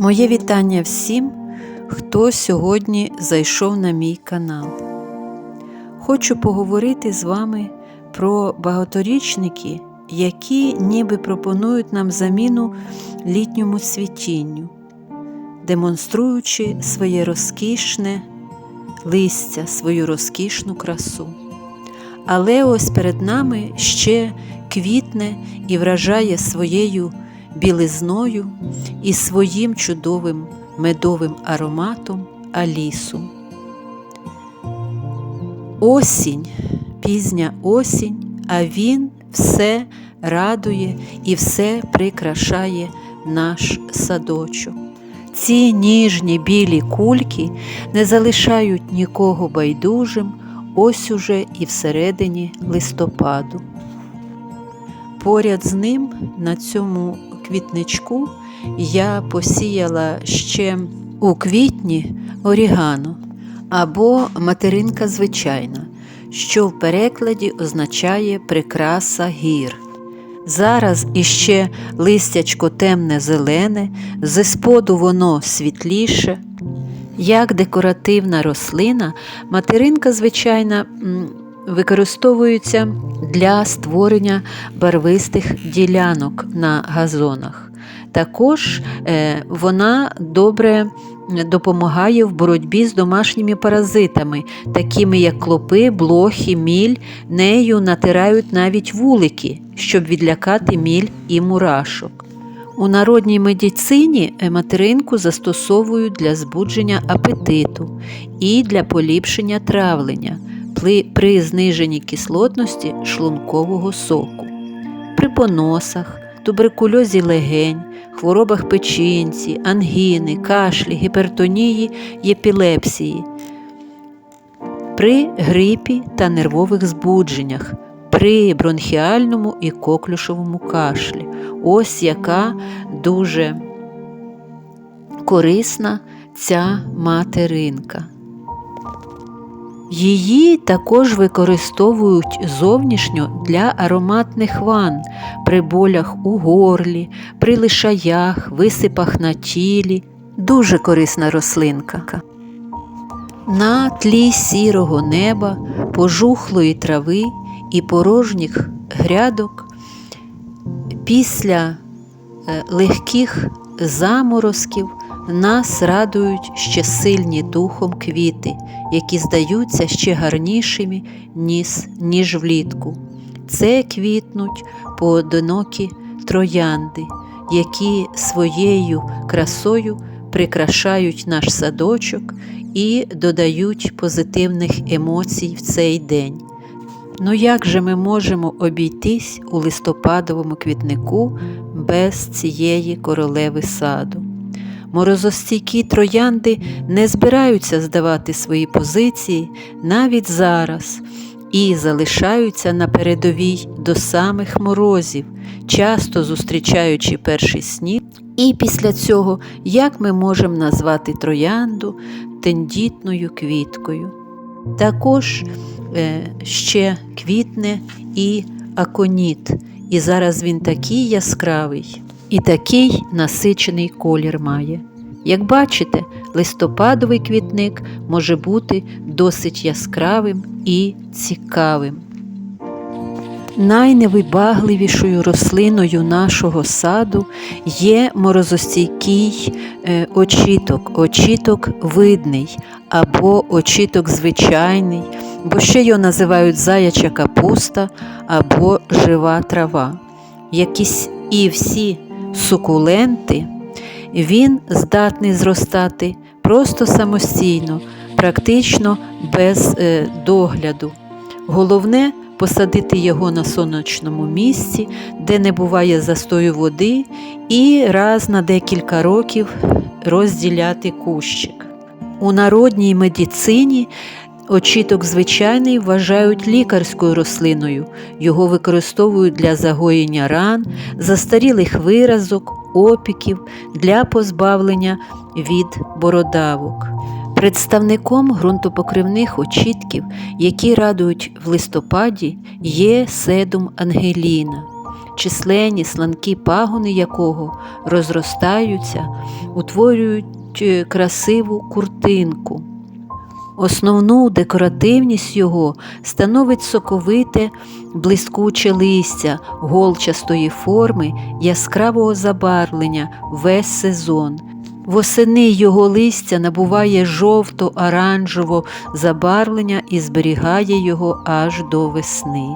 Моє вітання всім, хто сьогодні зайшов на мій канал. Хочу поговорити з вами про багаторічники, які ніби пропонують нам заміну літньому цвітінню, демонструючи своє розкішне листя, свою розкішну красу. Але ось перед нами ще квітне і вражає своєю білизною і своїм чудовим медовим ароматом алісу. Осінь, пізня осінь, а він все радує і все прикрашає наш садочок. Ці ніжні білі кульки не залишають нікого байдужим ось уже і всередині листопаду. Поряд з ним на цьому квітничку я посіяла ще у квітні орігано або материнка звичайна, що в перекладі означає прикраса гір. Зараз іще листячко темне зелене, зі споду воно світліше. Як декоративна рослина, материнка звичайна м, використовується для створення барвистих ділянок на газонах. Також е, вона добре допомагає в боротьбі з домашніми паразитами, такими як клопи, блохи, міль. Нею натирають навіть вулики, щоб відлякати міль і мурашок. У народній медицині материнку застосовують для збудження апетиту і для поліпшення травлення при зниженні кислотності шлункового соку, при поносах, туберкульозі легень, хворобах печінці, ангіни, кашлі, гіпертонії епілепсії, при грипі та нервових збудженнях, при бронхіальному і коклюшовому кашлі. Ось яка дуже корисна ця материнка. Її також використовують зовнішньо для ароматних ван при болях у горлі, при лишаях, висипах на тілі. Дуже корисна рослинка. На тлі сірого неба, пожухлої трави і порожніх грядок після е, легких заморозків нас радують ще сильні духом квіти, які здаються ще гарнішими, ніж, ніж влітку. Це квітнуть поодинокі троянди, які своєю красою прикрашають наш садочок і додають позитивних емоцій в цей день. Ну як же ми можемо обійтись у листопадовому квітнику без цієї королеви саду? Морозостійкі троянди не збираються здавати свої позиції навіть зараз і залишаються на передовій до самих морозів, часто зустрічаючи перший сніг. І після цього як ми можемо назвати троянду тендітною квіткою. Також е, ще квітне і аконіт, і зараз він такий яскравий. І такий насичений колір має. Як бачите, листопадовий квітник може бути досить яскравим і цікавим. Найневибагливішою рослиною нашого саду є морозостійкий е, очіток, очіток видний або очіток звичайний, бо ще його називають заяча капуста або жива трава. Якісь і всі сукуленти, він здатний зростати просто самостійно, практично без е, догляду. Головне посадити його на сонячному місці, де не буває застою води, і раз на декілька років розділяти кущик. У народній медицині Очіток звичайний вважають лікарською рослиною, його використовують для загоєння ран, застарілих виразок, опіків, для позбавлення від бородавок. Представником ґрунтопокривних очітків, які радують в листопаді, є седум Ангеліна. численні сланкі пагони якого розростаються, утворюють е, красиву куртинку. Основну декоративність його становить соковите блискуче листя голчастої форми яскравого забарвлення весь сезон. Восени його листя набуває жовто-оранжево забарвлення і зберігає його аж до весни.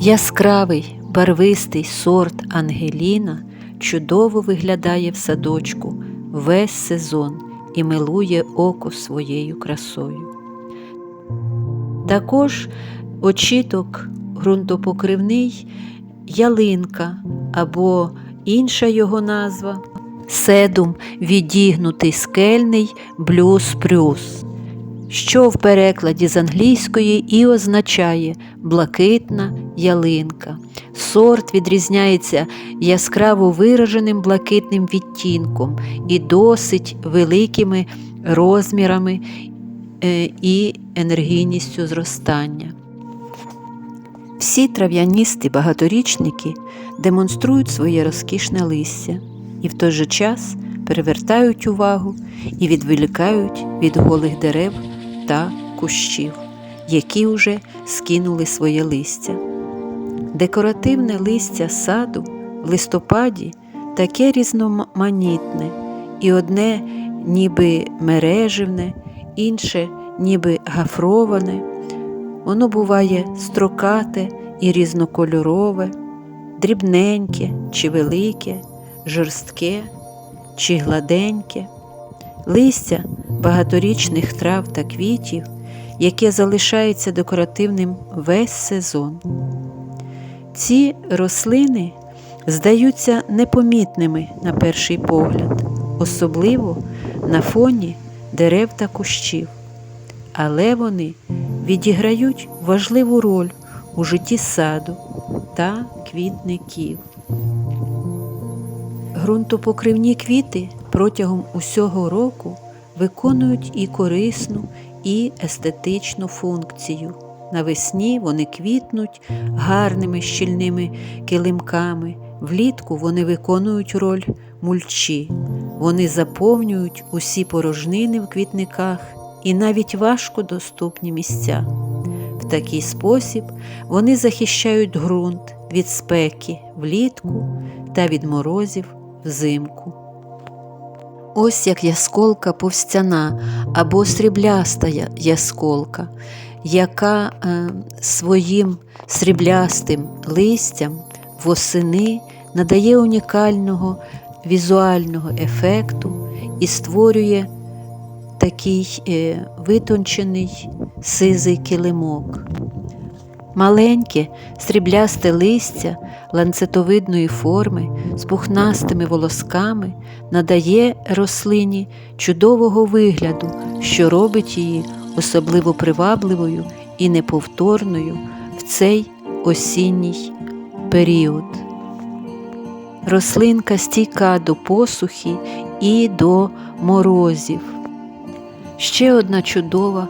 Яскравий барвистий сорт Ангеліна чудово виглядає в садочку весь сезон і милує око своєю красою. Також очіток ґрунтопокривний ялинка або інша його назва седум відігнутий скельний блюз-прюс, що в перекладі з англійської і означає блакитна ялинка. Сорт відрізняється яскраво вираженим блакитним відтінком і досить великими розмірами е, і енергійністю зростання. Всі трав'яністі багаторічники демонструють своє розкішне листя і в той же час перевертають увагу і відволікають від голих дерев та кущів, які вже скинули своє листя. Декоративне листя саду в листопаді таке різноманітне, і одне ніби мереживне, інше ніби гафроване. Воно буває строкате і різнокольорове, дрібненьке чи велике, жорстке чи гладеньке, листя багаторічних трав та квітів, яке залишається декоративним весь сезон. Ці рослини здаються непомітними на перший погляд, особливо на фоні дерев та кущів, але вони відіграють важливу роль у житті саду та квітників. Грунтопокривні квіти протягом усього року виконують і корисну, і естетичну функцію. Навесні вони квітнуть гарними щільними килимками, влітку вони виконують роль мульчі, вони заповнюють усі порожнини в квітниках і навіть важко доступні місця. В такий спосіб вони захищають ґрунт від спеки влітку та від морозів взимку. Ось як ясколка повстяна або срібляста ясколка, яка е, своїм сріблястим листям восени надає унікального візуального ефекту і створює такий е, витончений сизий килимок. Маленьке сріблясте листя ланцетовидної форми з пухнастими волосками надає рослині чудового вигляду, що робить її особливо привабливою і неповторною в цей осінній період. Рослинка стійка до посухи і до морозів. Ще одна чудова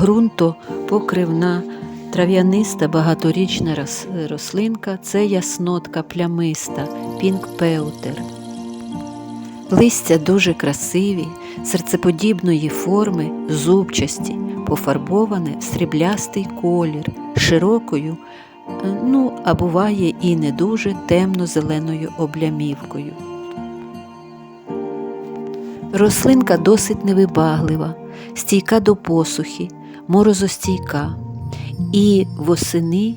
ґрунтопокривна трав'яниста багаторічна рослинка це яснотка плямиста пінкпеутер. Листя дуже красиві, серцеподібної форми, зубчасті, пофарбоване в сріблястий колір, широкою, е, ну а буває і не дуже темно-зеленою облямівкою. Рослинка досить невибаглива, стійка до посухи, морозостійка, і восени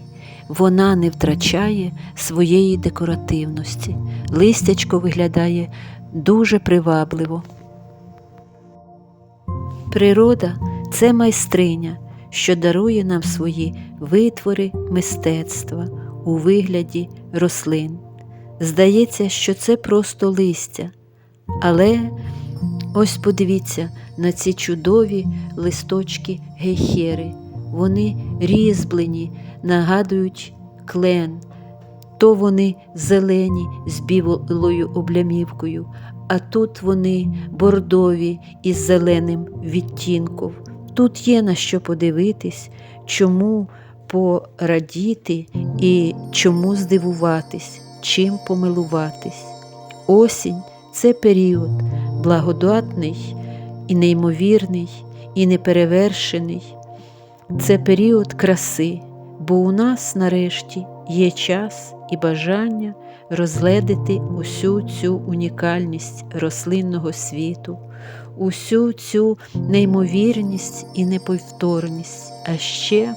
вона не втрачає своєї декоративності. Листячко виглядає дуже привабливо. Природа це майстриня, що дарує нам свої витвори мистецтва у вигляді рослин. Здається, що це просто листя, але ось подивіться на ці чудові листочки гейхери. Вони різьблені, нагадують клен, то вони зелені з білою облямівкою, а тут вони бордові із зеленим відтінком. Тут є на що подивитись, чому порадіти і чому здивуватись, чим помилуватись. Осінь це період благодатний і неймовірний, і неперевершений. Це період краси, бо у нас нарешті є час і бажання розгледити усю цю унікальність рослинного світу, усю цю неймовірність і неповторність. А ще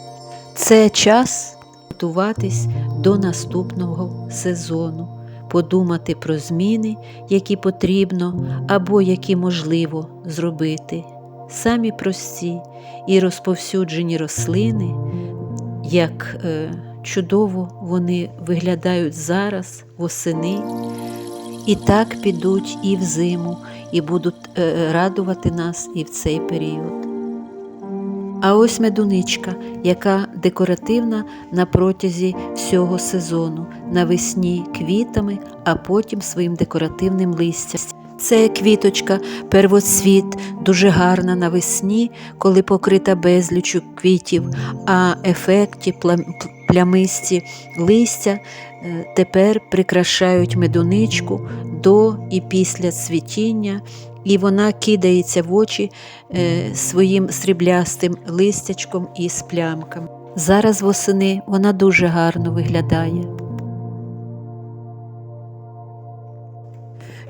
це час готуватись до наступного сезону, подумати про зміни, які потрібно або які можливо зробити. Самі прості і розповсюджені рослини, як е, чудово вони виглядають зараз восени, і так підуть і в зиму, і будуть е, радувати нас і в цей період. А ось медуничка, яка декоративна на протязі всього сезону, навесні квітами, а потім своїм декоративним листям. Це квіточка, первоцвіт, дуже гарна навесні, коли покрита безлічу квітів, а ефекті плямисті листя е, тепер прикрашають медуничку до і після цвітіння, і вона кидається в очі е, своїм сріблястим листячком із плямками. Зараз восени вона дуже гарно виглядає.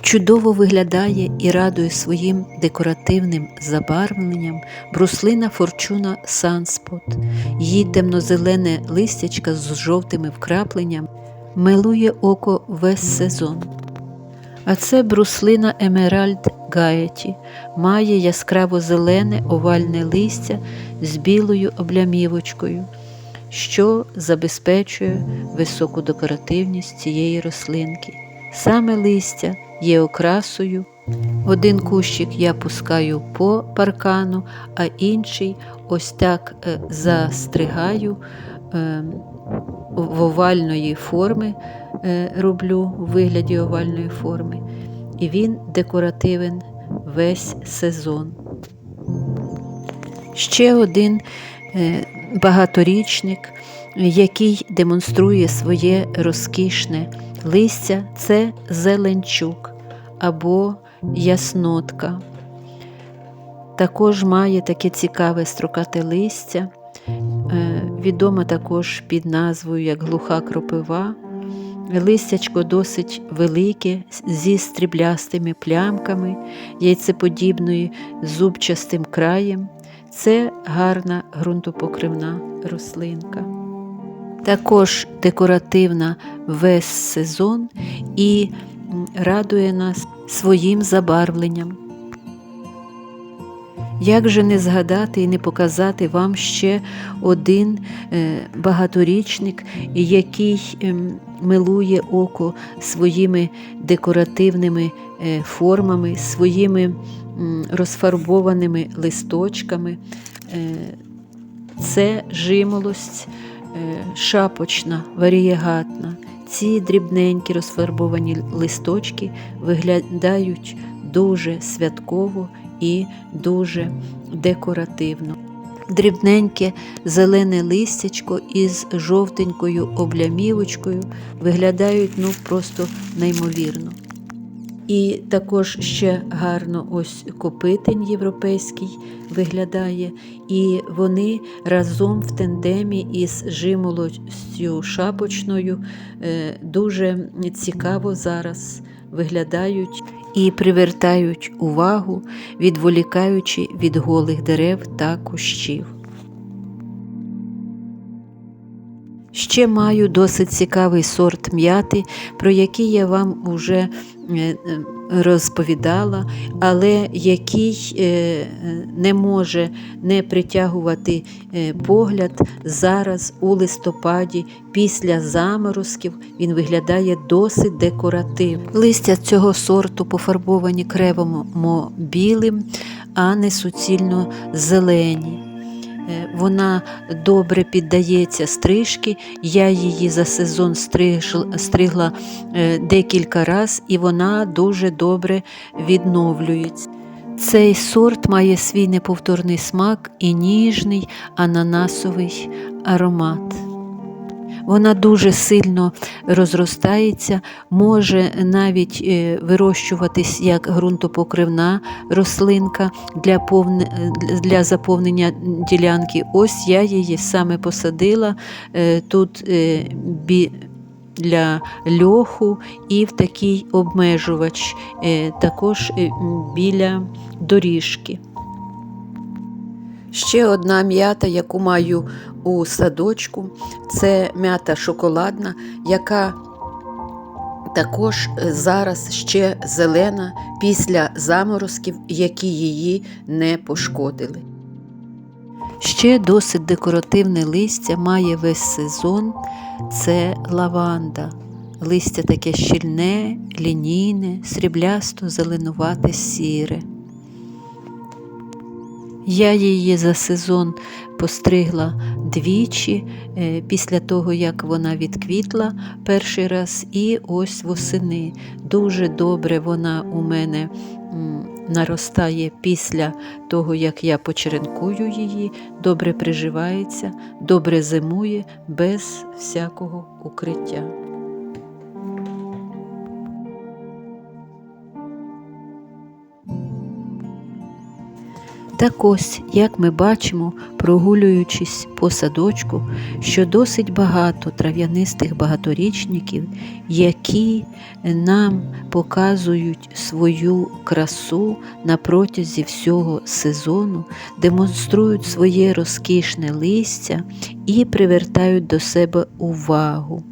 Чудово виглядає і радує своїм декоративним забарвленням бруслина Форчуна Санспот. Її темнозелене листячка з жовтими вкрапленням милує око весь сезон. А це бруслина Емеральд Гаєті, має яскраво зелене овальне листя з білою облямівочкою, що забезпечує високу декоративність цієї рослинки. Саме листя є окрасою. Один кущик я пускаю по паркану, а інший ось так е, застригаю е, в овальної форми, е, роблю в вигляді овальної форми. І він декоративен весь сезон. Ще один багаторічник, який демонструє своє розкішне листя, це зеленчук або яснотка. Також має таке цікаве строкате листя, е, відоме також під назвою як глуха кропива. Листячко досить велике, зі стріблястими плямками, яйцеподібною зубчастим краєм. Це гарна ґрунтопокривна рослинка. Також декоративна весь сезон і радує нас своїм забарвленням. Як же не згадати і не показати вам ще один е, багаторічник, який милує око своїми декоративними е, формами, своїми розфарбованими листочками. Е, Це жимолость шапочна, варієгатна. Ці дрібненькі розфарбовані листочки виглядають дуже святково і дуже декоративно. Дрібненьке зелене листячко із жовтенькою облямівочкою виглядають ну просто неймовірно. І також ще гарно ось копитень європейський виглядає, і вони разом в тендемі із жимолостю шапочною е, дуже цікаво зараз виглядають і привертають увагу, відволікаючи від голих дерев та кущів. Ще маю досить цікавий сорт м'яти, про який я вам уже е, е, розповідала, але який е, не може не притягувати погляд зараз у листопаді після заморозків він виглядає досить декоративно. Листя цього сорту пофарбовані кремомо білим, а не суцільно зелені. Е, Вона добре піддається стрижки. Я її за сезон стригла е, декілька разів, і вона дуже добре відновлюється. Цей сорт має свій неповторний смак і ніжний ананасовий аромат. Вона дуже сильно розростається, може навіть е, вирощуватись як ґрунтопокривна рослинка для, повне, для заповнення ділянки. Ось я її саме посадила е, тут е, для льоху і в такий обмежувач, е, також е, біля доріжки. Ще одна м'ята, яку маю у садочку, це м'ята шоколадна, яка також е, зараз ще зелена після заморозків, які її не пошкодили. Ще досить декоративне листя має весь сезон це лаванда. Листя таке щільне, лінійне, сріблясто зеленувате сіре. Я її за сезон постригла двічі е, після того, як вона відквітла перший раз, і ось восени. Дуже добре вона у мене наростає після того, як я почеренкую її, добре приживається, добре зимує без всякого укриття. Так ось, як ми бачимо, прогулюючись по садочку, що досить багато трав'янистих багаторічників, які нам показують свою красу на протязі всього сезону, демонструють своє розкішне листя і привертають до себе увагу.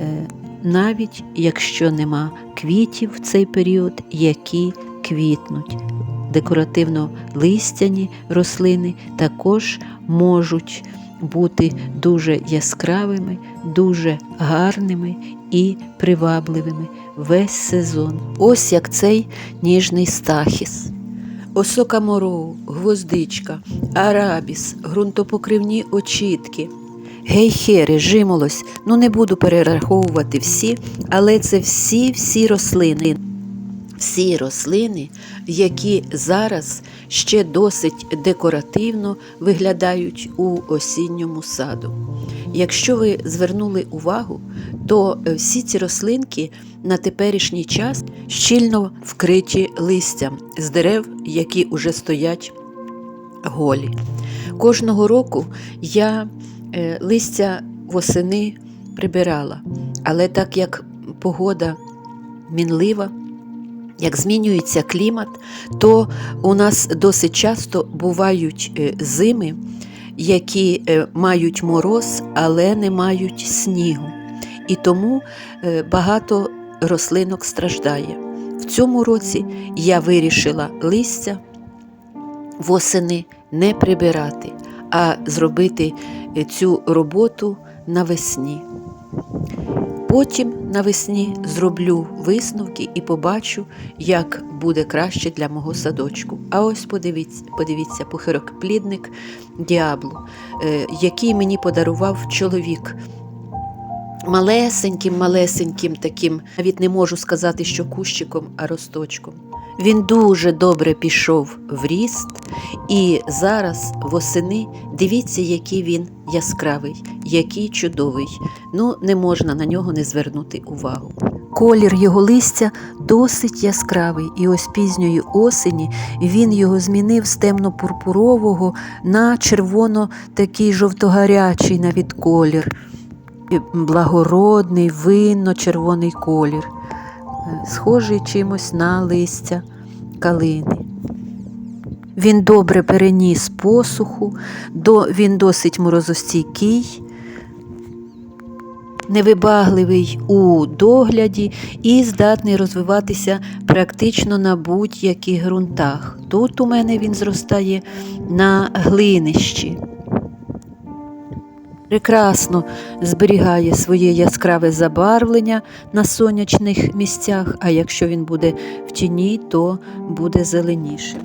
Е, Навіть якщо нема квітів в цей період, які квітнуть декоративно-листяні рослини також можуть бути дуже яскравими, дуже гарними і привабливими весь сезон. Ось як цей ніжний стахіс. Осока мороу, гвоздичка, арабіс, ґрунтопокривні очітки. Гейхери, жимолось, ну не буду перераховувати всі, але це всі-всі рослини всі рослини, які зараз ще досить декоративно виглядають у осінньому саду. Якщо ви звернули увагу, то всі ці рослинки на теперішній час щільно вкриті листям з дерев, які вже стоять голі. Кожного року я е, листя восени прибирала, але так як погода мінлива, як змінюється клімат, то у нас досить часто бувають е, зими, які е, мають мороз, але не мають снігу. І тому е, багато рослинок страждає. В цьому році я вирішила листя восени не прибирати, а зробити цю роботу навесні. Потім навесні зроблю висновки і побачу, як буде краще для мого садочку. А ось подивіться, подивіться пухирокплідник діаблу, е, який мені подарував чоловік. Малесеньким, малесеньким таким, навіть не можу сказати, що кущиком, а росточком. Він дуже добре пішов в ріст, і зараз восени дивіться, який він яскравий, який чудовий. Ну, не можна на нього не звернути увагу. Колір його листя досить яскравий, і ось пізньої осені він його змінив з темно-пурпурового на червоно такий жовтогарячий навіть колір, благородний, винно-червоний колір, е, схожий чимось на листя калини. Він добре переніс посуху, він досить морозостійкий, невибагливий у догляді і здатний розвиватися практично на будь-яких ґрунтах. Тут у мене він зростає на глинищі. Прекрасно зберігає своє яскраве забарвлення на сонячних місцях, а якщо він буде в тіні, то буде зеленішим.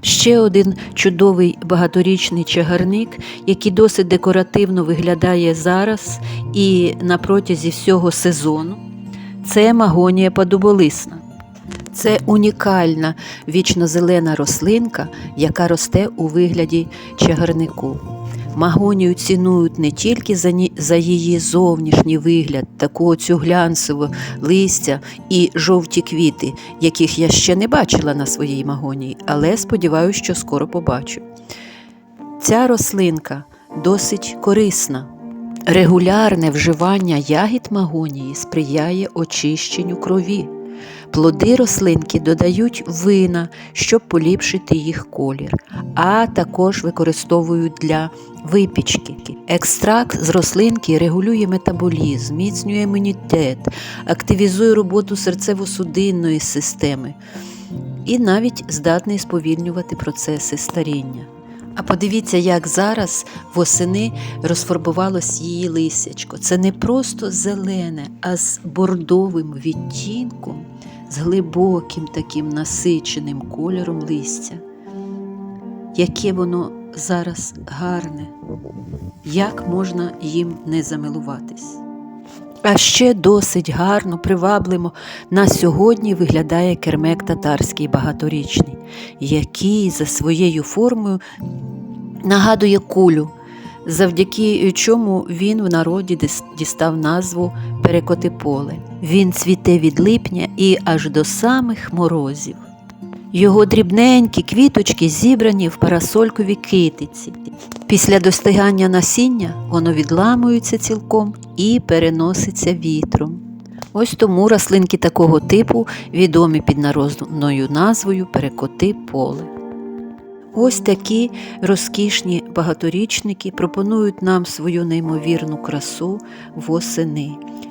Ще один чудовий багаторічний чагарник, який досить декоративно виглядає зараз і на протязі всього сезону, це магонія подуболисна. Це унікальна вічнозелена рослинка, яка росте у вигляді чагарнику. Магонію цінують не тільки за, ні- за її зовнішній вигляд, таку оцю глянцеву листя і жовті квіти, яких я ще не бачила на своїй магонії, але сподіваюся, що скоро побачу. Ця рослинка досить корисна. Регулярне вживання ягід магонії сприяє очищенню крові. Плоди рослинки додають вина, щоб поліпшити їх колір, а також використовують для випічки. Екстракт з рослинки регулює метаболізм, зміцнює імунітет, активізує роботу серцево-судинної системи і навіть здатний сповільнювати процеси старіння. А подивіться, як зараз восени розфарбувалось її лисячко. Це не просто зелене, а з бордовим відтінком, з глибоким таким насиченим кольором листя. Яке воно зараз гарне, як можна їм не замилуватись. А ще досить гарно, привабливо на сьогодні виглядає кермек татарський багаторічний, який за своєю формою нагадує кулю, завдяки чому він в народі дістав назву Перекотиполе. Він цвіте від липня і аж до самих морозів. Його дрібненькі квіточки зібрані в парасолькові китиці. Після достигання насіння воно відламується цілком і переноситься вітром. Ось тому рослинки такого типу відомі під народною назвою перекоти поле. Ось такі розкішні багаторічники пропонують нам свою неймовірну красу восени.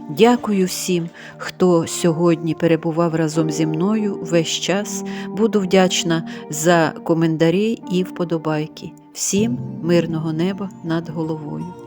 Дякую всім, хто сьогодні перебував разом зі мною весь час. Буду вдячна за коментарі і вподобайки. Всім мирного неба над головою.